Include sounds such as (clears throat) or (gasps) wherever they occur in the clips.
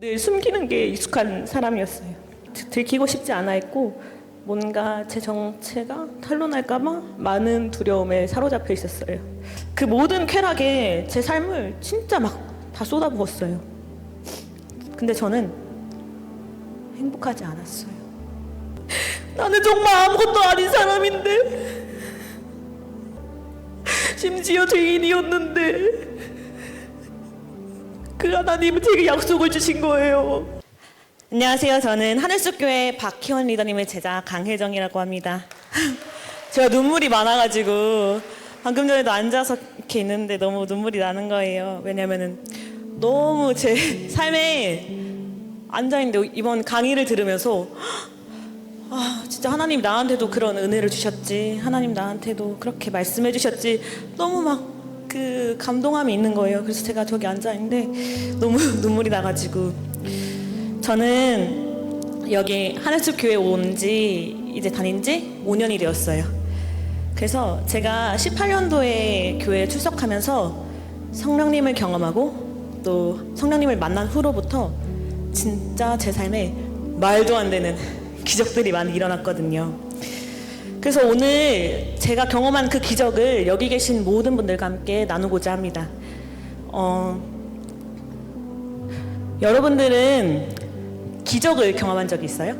늘 숨기는 게 익숙한 사람이었어요. 들- 들키고 싶지 않아 했고 뭔가 제 정체가 탄로날까봐 많은 두려움에 사로잡혀 있었어요. 그 모든 쾌락에 제 삶을 진짜 막 다 쏟아부었어요. 근데 저는 행복하지 않았어요. (laughs) 나는 정말 아무것도 아닌 사람인데 (laughs) 심지어 죄인이었는데 그 하나님은 제게 약속을 주신 거예요. 안녕하세요. 저는 하늘숲 교회 박희원 리더님의 제자 강혜정이라고 합니다. (laughs) 제가 눈물이 많아가지고 방금 전에도 앉아서 이렇게 있는데 너무 눈물이 나는 거예요. 왜냐면은 너무 제 (laughs) 삶에 앉아 있는데 이번 강의를 들으면서 (gasps) 아, 진짜 하나님 나한테도 그런 은혜를 주셨지. 하나님 나한테도 그렇게 말씀해 주셨지. 너무 막 그 감동함이 있는 거예요. 그래서 제가 저기 앉아 있는데 너무 (laughs) 눈물이 나가지고 저는 여기 하늘숲 교회 온 지 이제 다닌 지 5년이 되었어요. 그래서 제가 18년도에 교회에 출석하면서 성령님을 경험하고 또 성령님을 만난 후로부터 진짜 제 삶에 말도 안 되는 (laughs) 기적들이 많이 일어났거든요. 그래서 오늘 제가 경험한 그 기적을 여기 계신 모든 분들과 함께 나누고자 합니다. 어, 여러분들은 기적을 경험한 적이 있어요?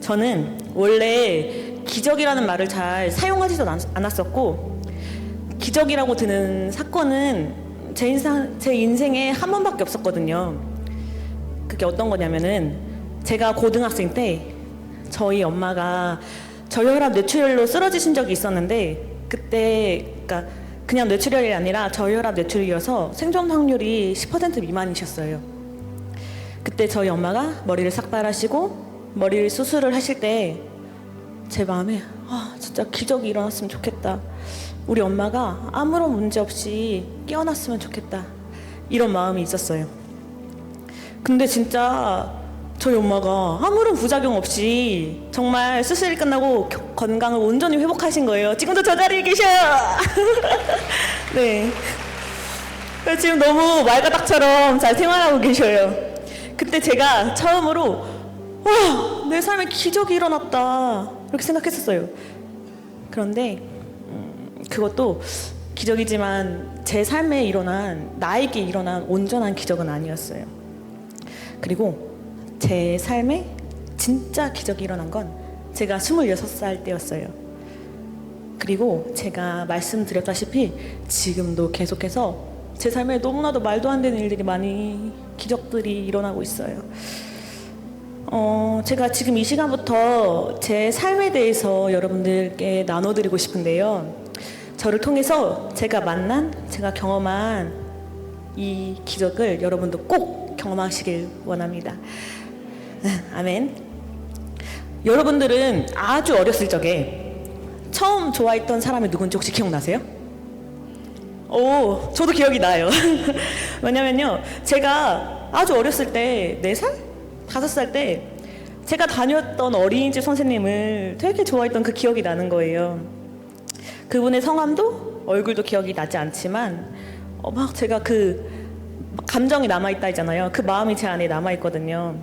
저는 원래 기적이라는 말을 잘 사용하지도 않- 않았었고 기적이라고 드는 사건은 제 인상 제 인생에 한 번밖에 없었거든요. 그게 어떤 거냐면은 제가 고등학생 때 저희 엄마가 저혈압 뇌출혈로 쓰러지신 적이 있었는데 그때 그러니까 그냥 뇌출혈이 아니라 저혈압 뇌출이어서 생존 확률이 10% 미만이셨어요. 그때 저희 엄마가 머리를 삭발하시고 머리를 수술을 하실 때 제 마음에 아 진짜 기적이 일어났으면 좋겠다. 우리 엄마가 아무런 문제 없이 깨어났으면 좋겠다. 이런 마음이 있었어요. 근데 진짜 저희 엄마가 아무런 부작용 없이 정말 수술이 끝나고 겨- 건강을 온전히 회복하신 거예요. 지금도 저 자리에 계셔요. (laughs) 네. 지금 너무 말가닥처럼 잘 생활하고 계셔요. 그때 제가 처음으로 와, 내 삶에 기적이 일어났다. 이렇게 생각했었어요. 그런데 음, 그것도 기적이지만 제 삶에 일어난 나에게 일어난 온전한 기적은 아니었어요. 그리고 제 삶에 진짜 기적이 일어난 건 제가 26살 때였어요. 그리고 제가 말씀드렸다시피 지금도 계속해서 제 삶에 너무나도 말도 안 되는 일들이 많이 기적들이 일어나고 있어요. 어, 제가 지금 이 시간부터 제 삶에 대해서 여러분들께 나눠드리고 싶은데요. 저를 통해서 제가 만난, 제가 경험한 이 기적을 여러분도 꼭 경험하시길 원합니다. (laughs) 아멘. 여러분들은 아주 어렸을 적에 처음 좋아했던 사람이 누군지 혹시 기억나세요? 오, 저도 기억이 나요. (laughs) 왜냐면요, 제가 아주 어렸을 때, 4살? 5살 때, 제가 다녔던 어린이집 선생님을 되게 좋아했던 그 기억이 나는 거예요. 그분의 성함도 얼굴도 기억이 나지 않지만, 어, 막 제가 그 감정이 남아있다 있잖아요. 그 마음이 제 안에 남아있거든요.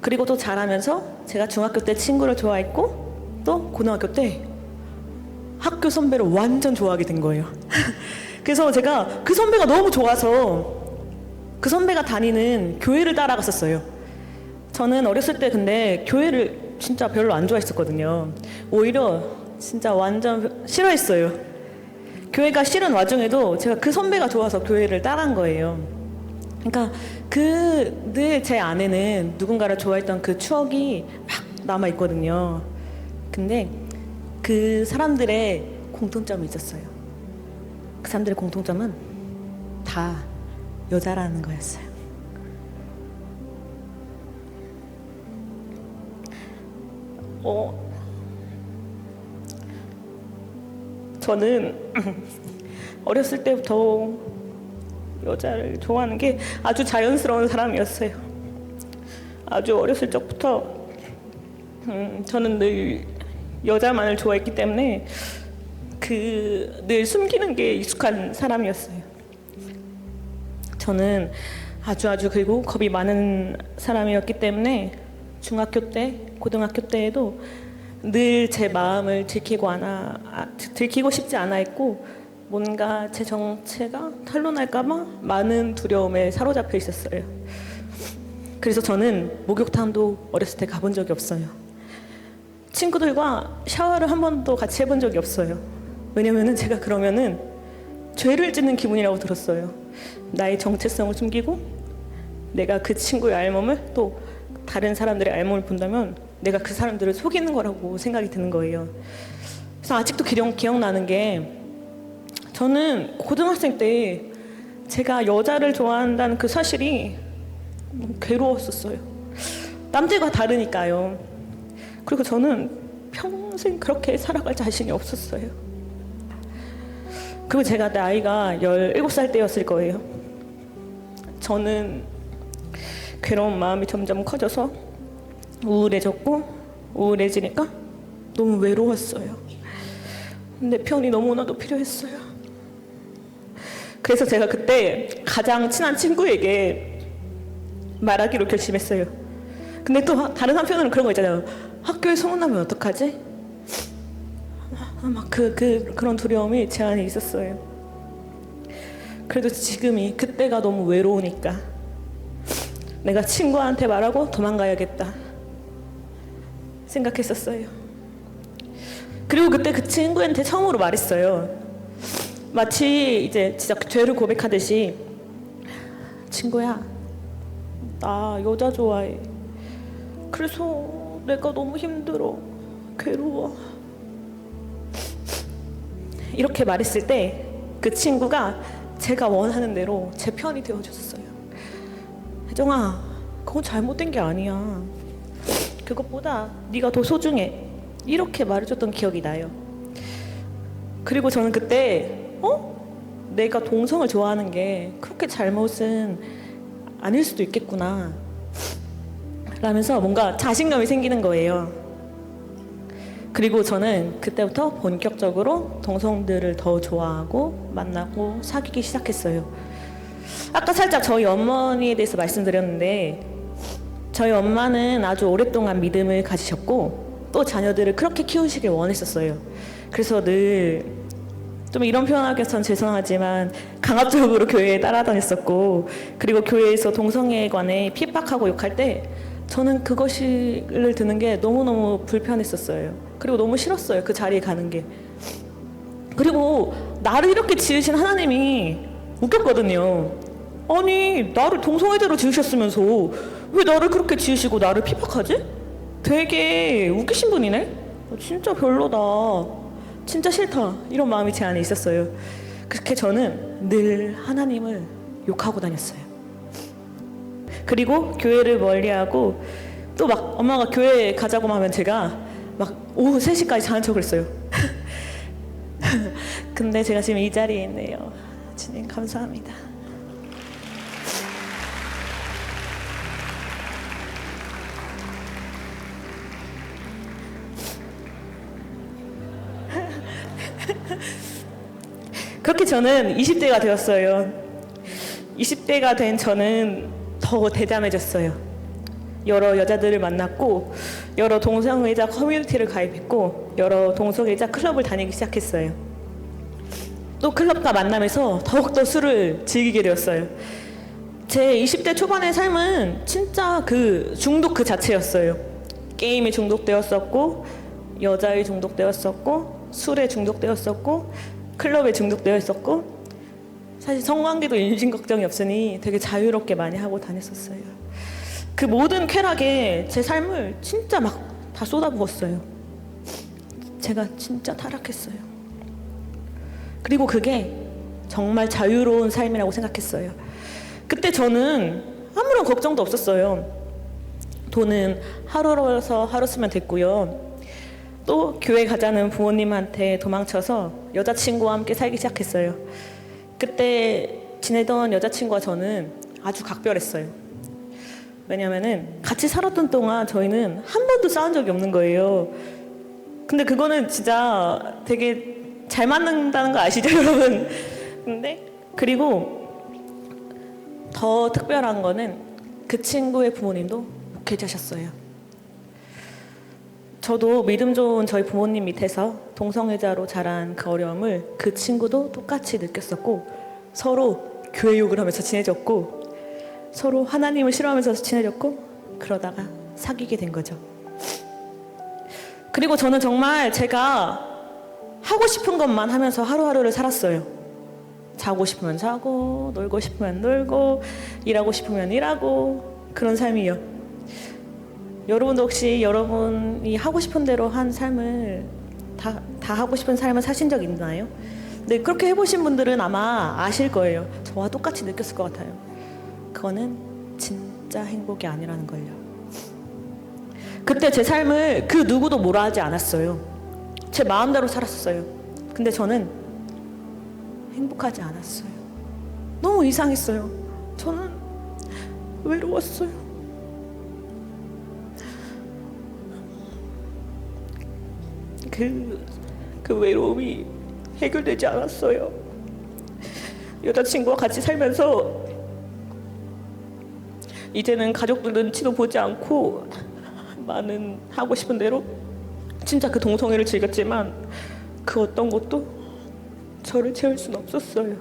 그리고 또 자라면서 제가 중학교 때 친구를 좋아했고, 또 고등학교 때 학교 선배를 완전 좋아하게 된 거예요. (laughs) 그래서 제가 그 선배가 너무 좋아서 그 선배가 다니는 교회를 따라갔었어요. 저는 어렸을 때 근데 교회를 진짜 별로 안 좋아했었거든요. 오히려 진짜 완전 싫어했어요. 교회가 싫은 와중에도 제가 그 선배가 좋아서 교회를 따라한 거예요. 그러니까 그 늘 제 안에는 누군가를 좋아했던 그 추억이 막 남아 있거든요. 근데 그 사람들의 공통점이 있었어요. 그 사람들의 공통점은 다 여자라는 거였어요. 어, 저는 (clears throat) 어렸을 때부터 여자를 좋아하는 게 아주 자연스러운 사람이었어요. 아주 어렸을 적부터 음, 저는 늘 여자만을 좋아했기 때문에 그 늘 숨기는 게 익숙한 사람이었어요. 저는 아주 아주 그리고 겁이 많은 사람이었기 때문에 중학교 때, 고등학교 때에도 늘 제 마음을 들키고 않아 아, 들키고 싶지 않아 했고 뭔가 제 정체가 탄로날까봐 많은 두려움에 사로잡혀 있었어요. 그래서 저는 목욕탕도 어렸을 때 가본 적이 없어요. 친구들과 샤워를 한 번도 같이 해본 적이 없어요. 왜냐면은 제가 그러면은 죄를 짓는 기분이라고 들었어요. 나의 정체성을 숨기고 내가 그 친구의 알몸을 또 다른 사람들의 알몸을 본다면 내가 그 사람들을 속이는 거라고 생각이 드는 거예요. 그래서 아직도 기억, 기억나는 게 저는 고등학생 때 제가 여자를 좋아한다는 그 사실이 괴로웠었어요. 남들과 다르니까요. 그리고 저는 평생 그렇게 살아갈 자신이 없었어요. 그리고 제가 나이가 17살 때였을 거예요. 저는 괴로운 마음이 점점 커져서 우울해졌고 우울해지니까 너무 외로웠어요. 내 편이 너무나도 필요했어요. 그래서 제가 그때 가장 친한 친구에게 말하기로 결심했어요. 근데 또 다른 한편으로는 그런 거 있잖아요. 학교에 소문나면 어떡하지? 막 그 그 그런 두려움이 제 안에 있었어요. 그래도 지금이 그때가 너무 외로우니까 내가 친구한테 말하고 도망가야겠다 생각했었어요. 그리고 그때 그 친구한테 처음으로 말했어요. 마치 이제 진짜 죄를 고백하듯이 친구야 나 여자 좋아해. 그래서 내가 너무 힘들어. 괴로워. 이렇게 말했을 때 그 친구가 제가 원하는 대로 제 편이 되어줬어요. 혜정아, 그건 잘못된 게 아니야. 그것보다 네가 더 소중해. 이렇게 말해줬던 기억이 나요. 그리고 저는 그때 어? 내가 동성을 좋아하는 게 그렇게 잘못은 아닐 수도 있겠구나. 라면서 뭔가 자신감이 생기는 거예요. 그리고 저는 그때부터 본격적으로 동성들을 더 좋아하고 만나고 사귀기 시작했어요. 아까 살짝 저희 어머니에 대해서 말씀드렸는데 저희 엄마는 아주 오랫동안 믿음을 가지셨고 또 자녀들을 그렇게 키우시길 원했었어요. 그래서 늘 좀 이런 표현하기 전 죄송하지만 강압적으로 교회에 따라다녔었고 그리고 교회에서 동성애에 관해 핍박하고 욕할 때 저는 그것을 듣는 게 너무너무 불편했었어요. 그리고 너무 싫었어요. 그 자리에 가는 게. 그리고 나를 이렇게 지으신 하나님이 웃겼거든요. 아니, 나를 동성애대로 지으셨으면서 왜 나를 그렇게 지으시고 나를 핍박하지? 되게 웃기신 분이네? 어, 진짜 별로다. 진짜 싫다. 이런 마음이 제 안에 있었어요. 그렇게 저는 늘 하나님을 욕하고 다녔어요. 그리고 교회를 멀리하고 또 막 엄마가 교회 가자고 하면 제가 막 오후 3시까지 자는 척을 했어요. (laughs) 근데 제가 지금 이 자리에 있네요. 주님 감사합니다. 그렇게 저는 20대가 되었어요. 20대가 된 저는 더 대담해졌어요. 여러 여자들을 만났고 여러 동성애자 커뮤니티를 가입했고 여러 동성애자 클럽을 다니기 시작했어요. 또 클럽과 만나면서 더욱더 술을 즐기게 되었어요. 제 20대 초반의 삶은 진짜 그 중독 그 자체였어요. 게임에 중독되었었고 여자에 중독되었었고 술에 중독되었었고 클럽에 중독되어 있었고 사실 성관계도 임신 걱정이 없으니 되게 자유롭게 많이 하고 다녔었어요. 그 모든 쾌락에 제 삶을 진짜 막 다 쏟아부었어요. 제가 진짜 타락했어요. 그리고 그게 정말 자유로운 삶이라고 생각했어요. 그때 저는 아무런 걱정도 없었어요. 돈은 하루 벌어서 하루 쓰면 됐고요. 또 교회 가자는 부모님한테 도망쳐서 여자친구와 함께 살기 시작했어요. 그때 지내던 여자친구와 저는 아주 각별했어요. 왜냐면은 같이 살았던 동안 저희는 한 번도 싸운 적이 없는 거예요. 근데 그거는 진짜 되게 잘 맞는다는 거 아시죠, (laughs) 여러분? 근데 그리고 더 특별한 거는 그 친구의 부모님도 목회자셨어요. 저도 믿음 좋은 저희 부모님 밑에서 동성애자로 자란 그 어려움을 그 친구도 똑같이 느꼈었고 서로 교회 욕을 하면서 친해졌고 서로 하나님을 싫어하면서 친해졌고 그러다가 사귀게 된 거죠. 그리고 저는 정말 제가 하고 싶은 것만 하면서 하루하루를 살았어요. 자고 싶으면 자고, 놀고 싶으면 놀고, 일하고 싶으면 일하고, 그런 삶이요. 여러분도 혹시 여러분이 하고 싶은 대로 한 삶을 다, 다 하고 싶은 삶을 사신 적 있나요? 네, 그렇게 해보신 분들은 아마 아실 거예요. 저와 똑같이 느꼈을 것 같아요. 그거는 진짜 행복이 아니라는 걸요. 그때 제 삶을 그 누구도 뭐라 하지 않았어요. 제 마음대로 살았어요. 근데 저는 행복하지 않았어요. 너무 이상했어요. 저는 외로웠어요. 그, 그 외로움이 해결되지 않았어요. 여자친구와 같이 살면서 이제는 가족들 눈치도 보지 않고 많은 하고 싶은 대로 진짜 그 동성애를 즐겼지만 그 어떤 것도 저를 채울 수는 없었어요.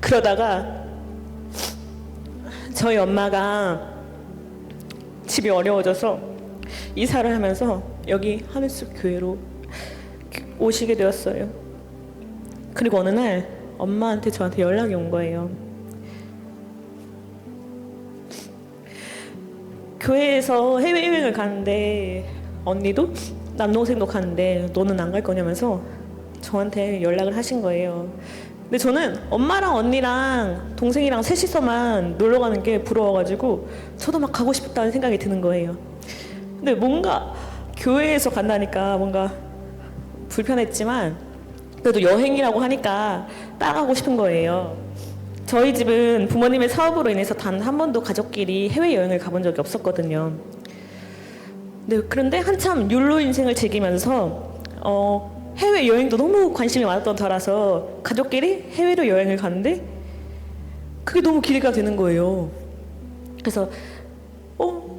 그러다가 저희 엄마가 집이 어려워져서 이사를 하면서 여기 하늘숲 교회로 오시게 되었어요. 그리고 어느 날 엄마한테 저한테 연락이 온 거예요. 교회에서 해외여행을 가는데 언니도 남동생도 가는데 너는 안 갈 거냐면서 저한테 연락을 하신 거예요. 근데 저는 엄마랑 언니랑 동생이랑 셋이서만 놀러 가는 게 부러워가지고 저도 막 가고 싶다는 생각이 드는 거예요. 근데 뭔가 교회에서 간다니까 뭔가 불편했지만 그래도 여행이라고 하니까 따라가고 싶은 거예요. 저희 집은 부모님의 사업으로 인해서 단 한 번도 가족끼리 해외 여행을 가본 적이 없었거든요. 네, 그런데 한참 율로 인생을 즐기면서 어, 해외 여행도 너무 관심이 많았던 저라서 가족끼리 해외로 여행을 가는데 그게 너무 기대가 되는 거예요. 그래서 어,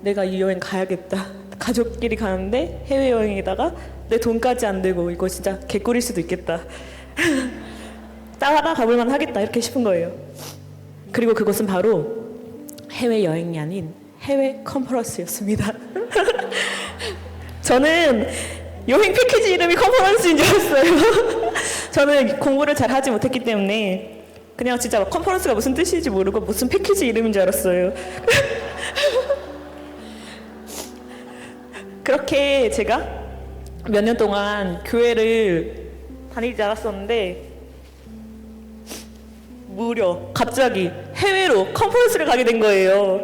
내가 이 여행 가야겠다. 가족끼리 가는데 해외 여행에다가 내 돈까지 안 되고 이거 진짜 개꿀일 수도 있겠다. (laughs) 따라 가볼만 하겠다 이렇게 싶은 거예요. 그리고 그것은 바로 해외 여행이 아닌 해외 컨퍼런스였습니다. (laughs) 저는 여행 패키지 이름이 컨퍼런스인 줄 알았어요. (laughs) 저는 공부를 잘 하지 못했기 때문에 그냥 진짜 컨퍼런스가 무슨 뜻인지 모르고 무슨 패키지 이름인 줄 알았어요. 그렇게 제가 몇 년 동안 교회를 다니지 않았었는데 무려 갑자기 해외로 컨퍼런스를 가게 된 거예요.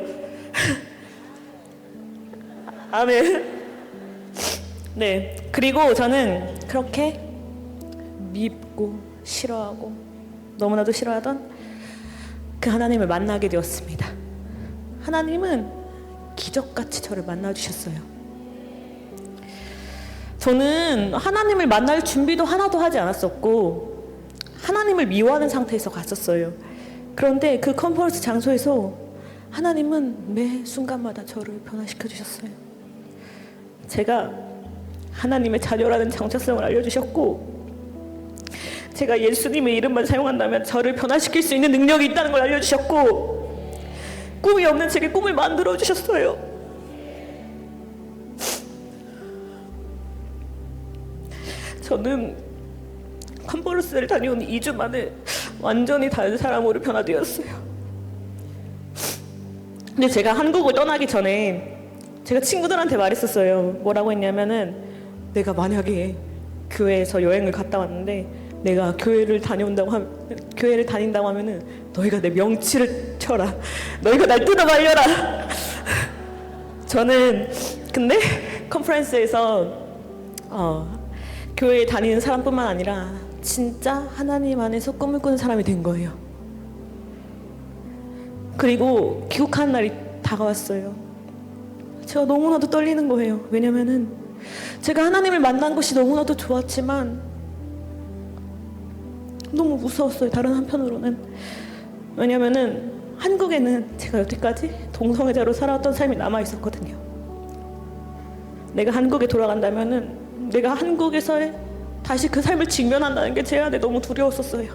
(laughs) 아멘. 네. 그리고 저는 그렇게 밉고 싫어하고 너무나도 싫어하던 그 하나님을 만나게 되었습니다. 하나님은 기적같이 저를 만나주셨어요. 저는 하나님을 만날 준비도 하나도 하지 않았었고, 하나님을 미워하는 상태에서 갔었어요. 그런데 그 컨퍼런스 장소에서 하나님은 매 순간마다 저를 변화시켜 주셨어요. 제가 하나님의 자녀라는 정체성을 알려주셨고, 제가 예수님의 이름만 사용한다면 저를 변화시킬 수 있는 능력이 있다는 걸 알려주셨고, 꿈이 없는 제게 꿈을 만들어 주셨어요. 저는 컨퍼런스를 다녀온 2주 만에 완전히 다른 사람으로 변화되었어요. 근데 제가 한국을 떠나기 전에 제가 친구들한테 말했었어요. 뭐라고 했냐면은 내가 만약에 교회에서 여행을 갔다 왔는데 내가 교회를 다녀온다고 하면 교회를 다닌다고 하면은 너희가 내 명치를 쳐라. 너희가 날 뜯어 말려라. (laughs) 저는 근데 (laughs) 컨퍼런스에서 어, 교회에 다니는 사람뿐만 아니라 진짜 하나님 안에서 꿈을 꾸는 사람이 된 거예요. 그리고 귀국하는 날이 다가왔어요. 제가 너무나도 떨리는 거예요. 왜냐면은 제가 하나님을 만난 것이 너무나도 좋았지만 너무 무서웠어요. 다른 한편으로는 왜냐면은 한국에는 제가 여태까지 동성애자로 살아왔던 삶이 남아 있었거든요. 내가 한국에 돌아간다면은 내가 한국에서의 다시 그 삶을 직면한다는 게 제 안에 너무 두려웠었어요.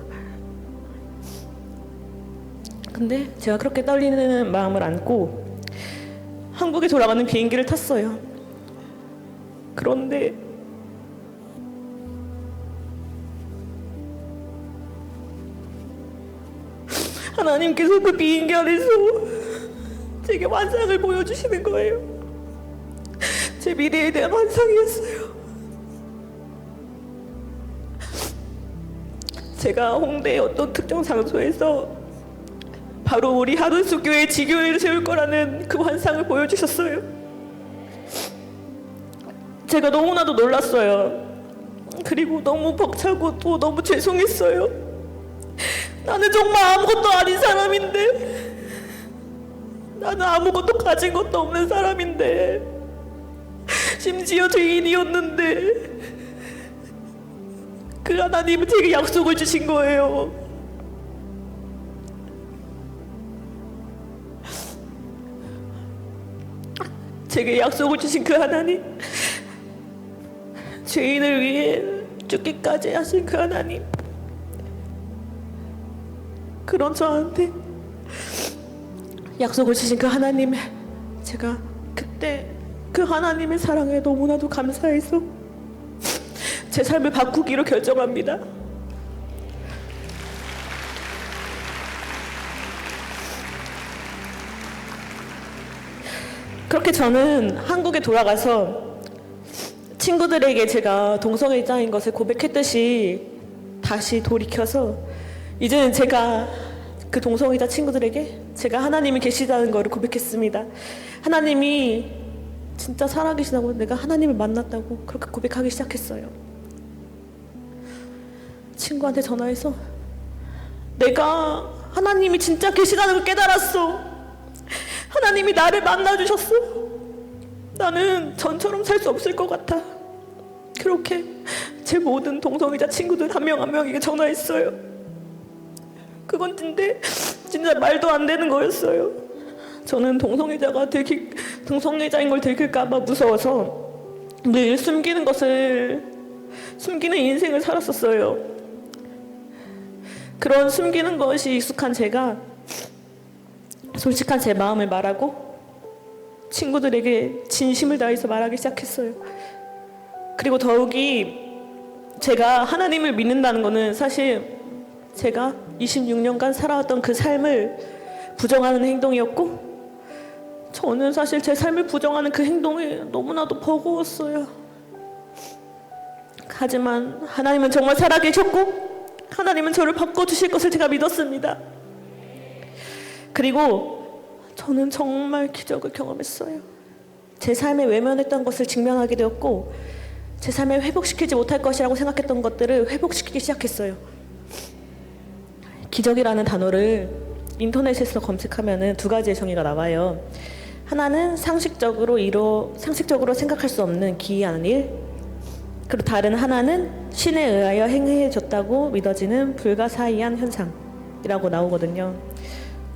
근데 제가 그렇게 떨리는 마음을 안고 한국에 돌아가는 비행기를 탔어요. 그런데 하나님께서 그 비행기 안에서 제게 환상을 보여주시는 거예요. 제 미래에 대한 환상이었어요. 제가 홍대의 어떤 특정 장소에서 바로 우리 하늘수 교회 지교회를 세울 거라는 그 환상을 보여주셨어요. 제가 너무나도 놀랐어요. 그리고 너무 벅차고 또 너무 죄송했어요. 나는 정말 아무것도 아닌 사람인데 나는 아무것도 가진 것도 없는 사람인데 심지어 죄인이었는데 그 하나님은 제게 약속을 주신 거예요. 제게 약속을 주신 그 하나님 죄인을 위해 죽기까지 하신 그 하나님 그런 저한테 약속을 주신 그 하나님의 제가 그때 그 하나님의 사랑에 너무나도 감사해서 제 삶을 바꾸기로 결정합니다. 그렇게 저는 한국에 돌아가서 친구들에게 제가 동성애자인 것을 고백했듯이 다시 돌이켜서 이제는 제가 그 동성애자 친구들에게 제가 하나님이 계시다는 것을 고백했습니다. 하나님이 진짜 살아계시다고 내가 하나님을 만났다고 그렇게 고백하기 시작했어요. 친구한테 전화해서 내가 하나님이 진짜 계시다는 걸 깨달았어. 하나님이 나를 만나주셨어. 나는 전처럼 살 수 없을 것 같아. 그렇게 제 모든 동성애자 친구들 한 명 한 명에게 전화했어요. 그건 근데 진짜 말도 안 되는 거였어요. 저는 동성애자가 들킬 동성애자인 걸 들킬까봐 무서워서 늘 숨기는 것을 숨기는 인생을 살았었어요. 그런 숨기는 것이 익숙한 제가 솔직한 제 마음을 말하고 친구들에게 진심을 다해서 말하기 시작했어요. 그리고 더욱이 제가 하나님을 믿는다는 것은 사실 제가 26년간 살아왔던 그 삶을 부정하는 행동이었고 저는 사실 제 삶을 부정하는 그 행동이 너무나도 버거웠어요. 하지만 하나님은 정말 살아계셨고 하나님은 저를 바꿔주실 것을 제가 믿었습니다. 그리고 저는 정말 기적을 경험했어요. 제 삶에 외면했던 것을 직면하게 되었고 제 삶에 회복시키지 못할 것이라고 생각했던 것들을 회복시키기 시작했어요. 기적이라는 단어를 인터넷에서 검색하면은 두 가지의 정의가 나와요. 하나는 상식적으로 이루 상식적으로 생각할 수 없는 기이한 일. 그리고 다른 하나는 신에 의하여 행해졌다고 믿어지는 불가사의한 현상이라고 나오거든요.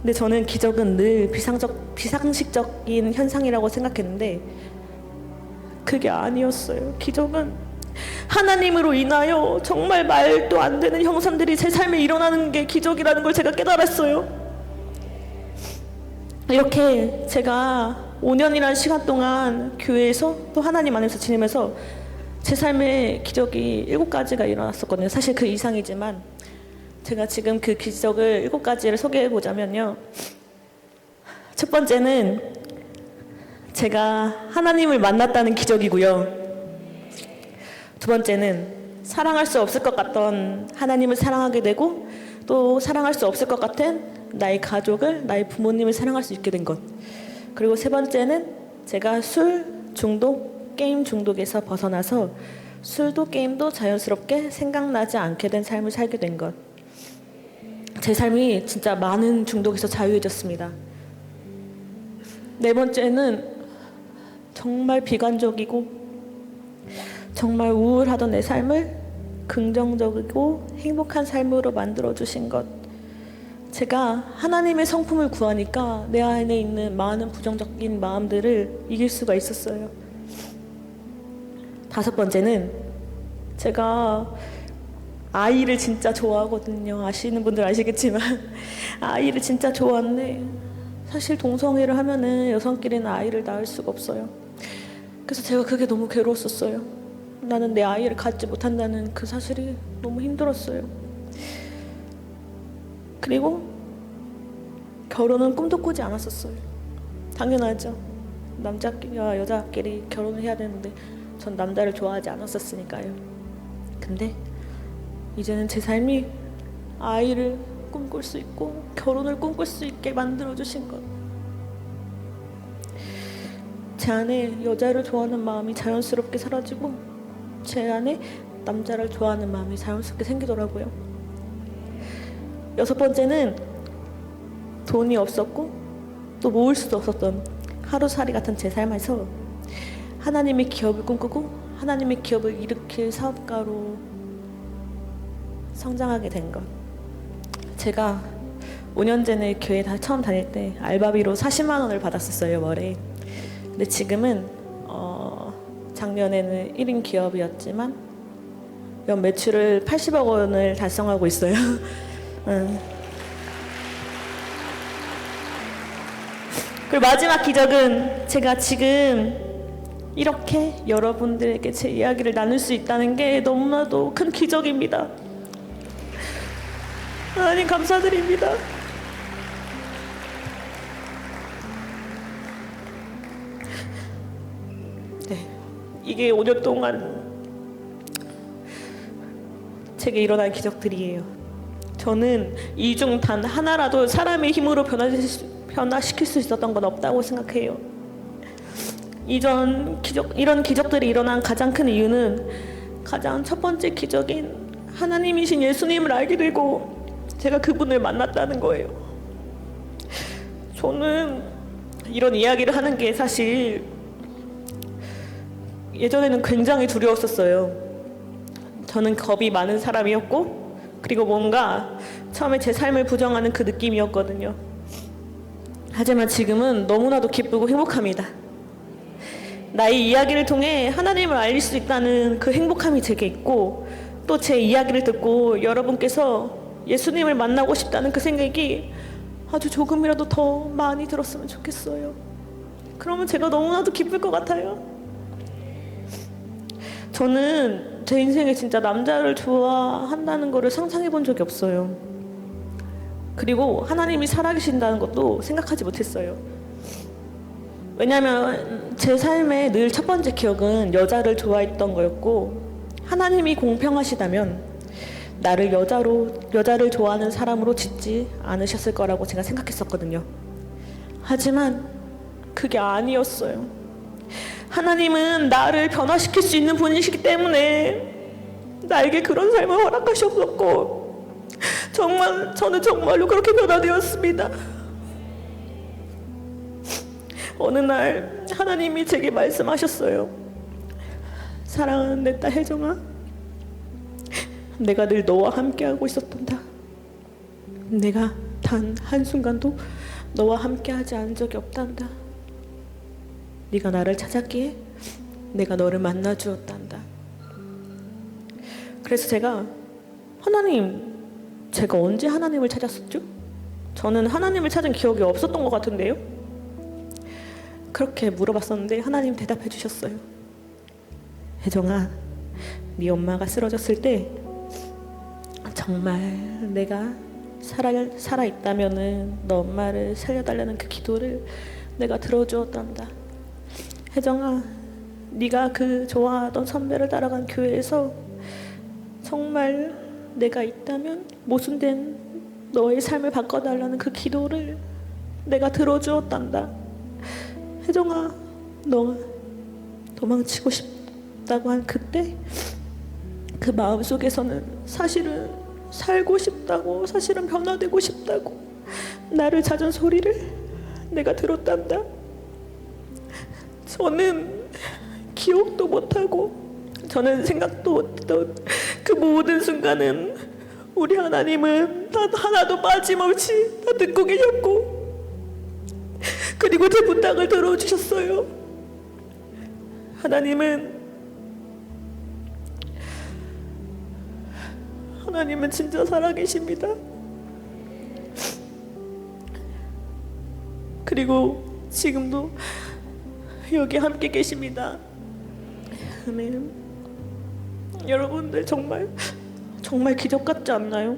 근데 저는 기적은 늘 비상적 비상식적인 현상이라고 생각했는데 그게 아니었어요. 기적은 하나님으로 인하여 정말 말도 안 되는 형상들이 제 삶에 일어나는 게 기적이라는 걸 제가 깨달았어요. 이렇게 제가 5년이라는 시간 동안 교회에서 또 하나님 안에서 지내면서 제 삶에 기적이 일곱 가지가 일어났었거든요. 사실 그 이상이지만 제가 지금 그 기적을 일곱 가지를 소개해 보자면요. 첫 번째는 제가 하나님을 만났다는 기적이고요. 두 번째는 사랑할 수 없을 것 같던 하나님을 사랑하게 되고 또 사랑할 수 없을 것 같은 나의 가족을 나의 부모님을 사랑할 수 있게 된 것. 그리고 세 번째는 제가 술 중독, 게임 중독에서 벗어나서 술도 게임도 자연스럽게 생각나지 않게 된 삶을 살게 된 것. 제 삶이 진짜 많은 중독에서 자유해졌습니다. 네 번째는 정말 비관적이고 정말 우울하던 내 삶을 긍정적이고 행복한 삶으로 만들어 주신 것. 제가 하나님의 성품을 구하니까 내 안에 있는 많은 부정적인 마음들을 이길 수가 있었어요. 다섯 번째는 제가 아이를 진짜 좋아하거든요. 아시는 분들 아시겠지만 (laughs) 아이를 진짜 좋아하는데 사실 동성애를 하면은 여성끼리는 아이를 낳을 수가 없어요. 그래서 제가 그게 너무 괴로웠었어요. 나는 내 아이를 갖지 못한다는 그 사실이 너무 힘들었어요. 그리고 결혼은 꿈도 꾸지 않았었어요. 당연하죠. 남자끼리와 여자끼리 결혼을 해야 되는데 전 남자를 좋아하지 않았었으니까요. 근데 이제는 제 삶이 아이를 꿈꿀 수 있고 결혼을 꿈꿀 수 있게 만들어 주신 것. 제 안에 여자를 좋아하는 마음이 자연스럽게 사라지고 제 안에 남자를 좋아하는 마음이 자연스럽게 생기더라고요. 여섯 번째는 돈이 없었고 또 모을 수도 없었던 하루살이 같은 제 삶에서 하나님의 기업을 꿈꾸고 하나님의 기업을 일으킬 사업가로 성장하게 된 것. 제가 5년 전에 교회 다 처음 다닐 때 알바비로 40만 원을 받았었어요 월에. 근데 지금은 어, 작년에는 1인 기업이었지만 연 매출을 80억 원을 달성하고 있어요. (laughs) 응. 그리고 마지막 기적은 제가 지금 이렇게 여러분들에게 제 이야기를 나눌 수 있다는 게 너무나도 큰 기적입니다. 하나님 감사드립니다. 네, 이게 5년 동안 제게 일어난 기적들이에요. 저는 이 중 단 하나라도 사람의 힘으로 변화시- 변화시킬 수 있었던 건 없다고 생각해요. 이전 기적 이런 기적들이 일어난 가장 큰 이유는 가장 첫 번째 기적인 하나님이신 예수님을 알게 되고 제가 그분을 만났다는 거예요. 저는 이런 이야기를 하는 게 사실 예전에는 굉장히 두려웠었어요. 저는 겁이 많은 사람이었고 그리고 뭔가 처음에 제 삶을 부정하는 그 느낌이었거든요. 하지만 지금은 너무나도 기쁘고 행복합니다. 나의 이야기를 통해 하나님을 알릴 수 있다는 그 행복함이 제게 있고 또 제 이야기를 듣고 여러분께서 예수님을 만나고 싶다는 그 생각이 아주 조금이라도 더 많이 들었으면 좋겠어요. 그러면 제가 너무나도 기쁠 것 같아요. 저는 제 인생에 진짜 남자를 좋아한다는 거를 상상해 본 적이 없어요. 그리고 하나님이 살아계신다는 것도 생각하지 못했어요. 왜냐하면 제 삶의 늘 첫 번째 기억은 여자를 좋아했던 거였고 하나님이 공평하시다면 나를 여자로 여자를 좋아하는 사람으로 짓지 않으셨을 거라고 제가 생각했었거든요. 하지만 그게 아니었어요. 하나님은 나를 변화시킬 수 있는 분이시기 때문에 나에게 그런 삶을 허락하셨었고 정말 저는 정말로 그렇게 변화되었습니다. 어느 날 하나님이 제게 말씀하셨어요. 사랑하는 내 딸 혜정아, 내가 늘 너와 함께하고 있었단다. 내가 단 한순간도 너와 함께하지 않은 적이 없단다. 네가 나를 찾았기에 내가 너를 만나 주었단다. 그래서 제가 하나님, 제가 언제 하나님을 찾았었죠? 저는 하나님을 찾은 기억이 없었던 것 같은데요. 그렇게 물어봤었는데 하나님 대답해 주셨어요. 혜정아, 네 엄마가 쓰러졌을 때 정말 내가 살아 살아 있다면은 너 엄마를 살려달라는 그 기도를 내가 들어주었단다. 혜정아, 네가 그 좋아하던 선배를 따라간 교회에서 정말 내가 있다면 모순된 너의 삶을 바꿔달라는 그 기도를 내가 들어주었단다. 혜정아, 너 도망치고 싶다고 한 그때 그 마음 속에서는 사실은 살고 싶다고, 사실은 변화되고 싶다고 나를 찾은 소리를 내가 들었단다. 저는 기억도 못하고 저는 생각도 못했던 그 모든 순간은 우리 하나님은 단 하나도 빠짐없이 다 듣고 계셨고 그리고 제 부탁을 들어주셨어요. 하나님은 하나님은 진짜 살아계십니다. 그리고 지금도 여기 함께 계십니다. 아멘. 여러분들 정말 정말 기적 같지 않나요?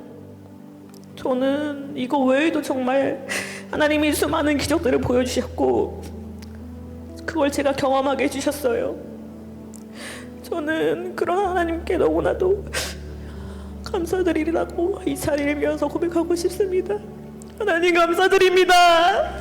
저는 이거 외에도 정말 하나님이 수많은 기적들을 보여주셨고 그걸 제가 경험하게 해주셨어요. 저는 그런 하나님께 너무나도 감사드리라고 이 자리를 비워서 고백하고 싶습니다. 하나님 감사드립니다.